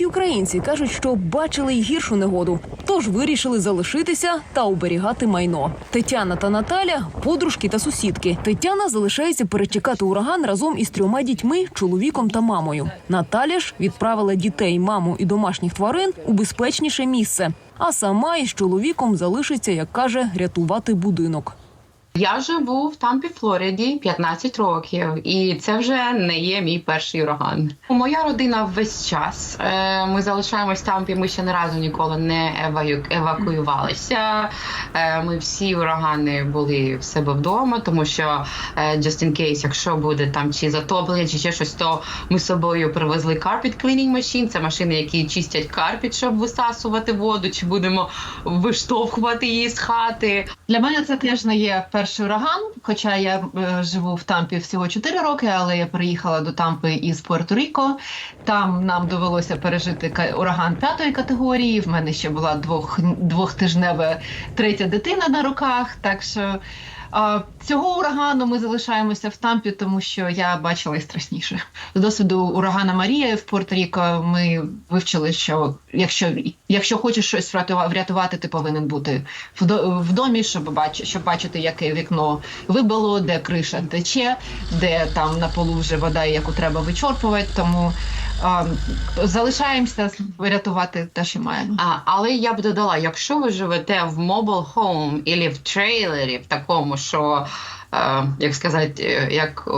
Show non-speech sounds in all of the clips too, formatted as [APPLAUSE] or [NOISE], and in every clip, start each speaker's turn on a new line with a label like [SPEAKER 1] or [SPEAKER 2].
[SPEAKER 1] Деякі українці кажуть, що бачили й гіршу негоду, тож вирішили залишитися та оберігати майно. Тетяна та Наталя подружки та сусідки. Тетяна залишається перечекати ураган разом із трьома дітьми, чоловіком та мамою. Наталя ж відправила дітей, маму і домашніх тварин у безпечніше місце. А сама із чоловіком залишиться, як каже, рятувати будинок.
[SPEAKER 2] Я живу в Тампі, Флориді 15 років, і це вже не є мій перший ураган. Моя родина весь час. е, Ми залишаємось в Тампі. Ми ще не разу ніколи не евакуювалися. Е, Ми всі урагани були в себе вдома, тому що е, just in case, якщо буде там чи затоплення, чи ще щось, то ми з собою привезли carpet cleaning machine. Це машини, які чистять карпіт, щоб висасувати воду, чи будемо виштовхувати її з хати.
[SPEAKER 3] Для мене це теж не є перший ураган. Хоча я е, живу в Тампі всього 4 роки, але я приїхала до Тампи із Пуерто-Ріко. Там нам довелося пережити ураган п'ятої категорії. В мене ще була двох двохтижнева третя дитина на руках. Так що цього урагану ми залишаємося в Тампі, тому що я бачила і страшніше. З досвіду урагана Марія в Пуерто-Ріко ми вивчили, що якщо, якщо хочеш щось врятува- врятувати, ти повинен бути в домі, щоб бачити, щоб бачити, яке вікно вибило, де криша тече, де там на полу вже вода, яку треба вичорпувати. Тому а, залишаємося рятувати те, що маємо.
[SPEAKER 2] А, але я б додала, якщо ви живете в mobile хоум або в трейлері, в такому, що як сказати, е, як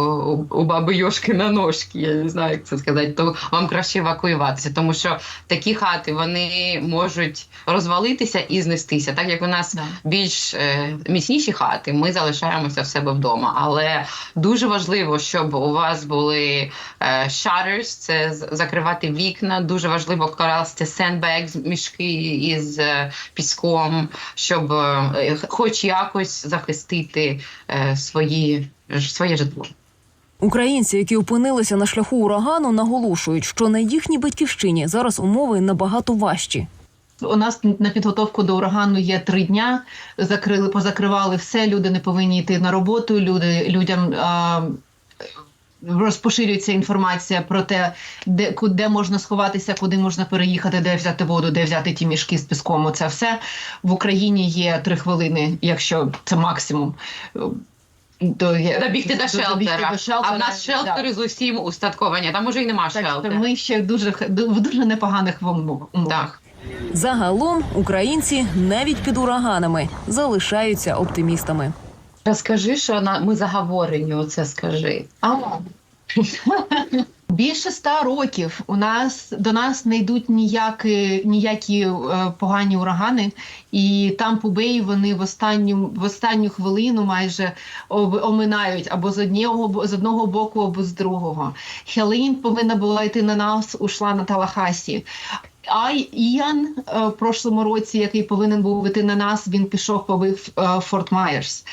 [SPEAKER 2] у, баби Йошки на ножки, я не знаю, як це сказати, то вам краще евакуюватися, тому що такі хати вони можуть розвалитися і знестися. Так як у нас більш е, міцніші хати, ми залишаємося в себе вдома. Але дуже важливо, щоб у вас були е, shutters, це з- закривати вікна. Дуже важливо класти sandbags, мішки із піском, щоб хоч якось захистити свої, своє житло.
[SPEAKER 1] Українці, які опинилися на шляху урагану, наголошують, що на їхній батьківщині зараз умови набагато важчі.
[SPEAKER 3] У нас на підготовку до урагану є три дня. Закрили, позакривали все. Люди не повинні йти на роботу. Люди людям. А, Розпоширюється інформація про те, де куди можна сховатися, куди можна переїхати, де взяти воду, де взяти ті мішки з піском. Це все в Україні є три хвилини, якщо це максимум. То є-
[SPEAKER 2] Добігти до шелтера.
[SPEAKER 3] до шелтера,
[SPEAKER 2] А в нас
[SPEAKER 3] да.
[SPEAKER 2] шелтери з усім устатковані. Там уже й нема
[SPEAKER 3] Так
[SPEAKER 2] шелтера.
[SPEAKER 3] ми ще дуже в дуже непоганих умовах.
[SPEAKER 2] Так.
[SPEAKER 1] Загалом українці навіть під ураганами залишаються оптимістами.
[SPEAKER 2] Розкажи, що на ми заговорені. Оце скажи.
[SPEAKER 3] А. [LAUGHS] Більше ста років у нас до нас не йдуть ніякі, ніякі е, погані урагани, і там по Бей вони в останню в останню хвилину майже об- оминають або з одного з одного боку, або з другого. Хелін повинна була йти на нас, ушла на Талахасі. А Іян е, в прошлому році, який повинен був йти на нас, він пішов побив е, Форт Майерс.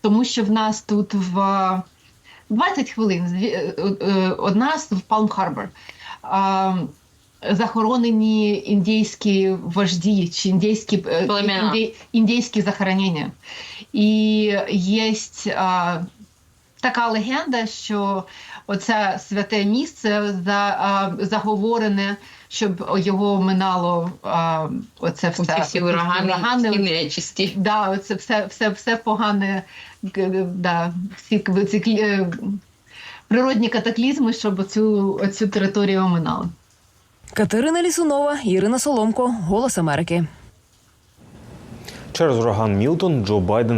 [SPEAKER 3] Тому що в нас тут в 20 хвилин зві- е, е, од нас в Палм Харбор. А, Захоронені індійські вожді чи індійські, е,
[SPEAKER 2] Племена.
[SPEAKER 3] інді- індійські захоронення. І є а, така легенда, що оце святе місце за, а, заговорене, щоб його минало а, оце все.
[SPEAKER 2] Ці всі урагани, і нечисті.
[SPEAKER 3] Да, оце все, все, все погане, да, всі ці е, природні катаклізми, щоб оцю, оцю територію оминали.
[SPEAKER 1] Катерина Лісунова, Ірина Соломко, Голос Америки.
[SPEAKER 4] Через ураган Мілтон Джо Байден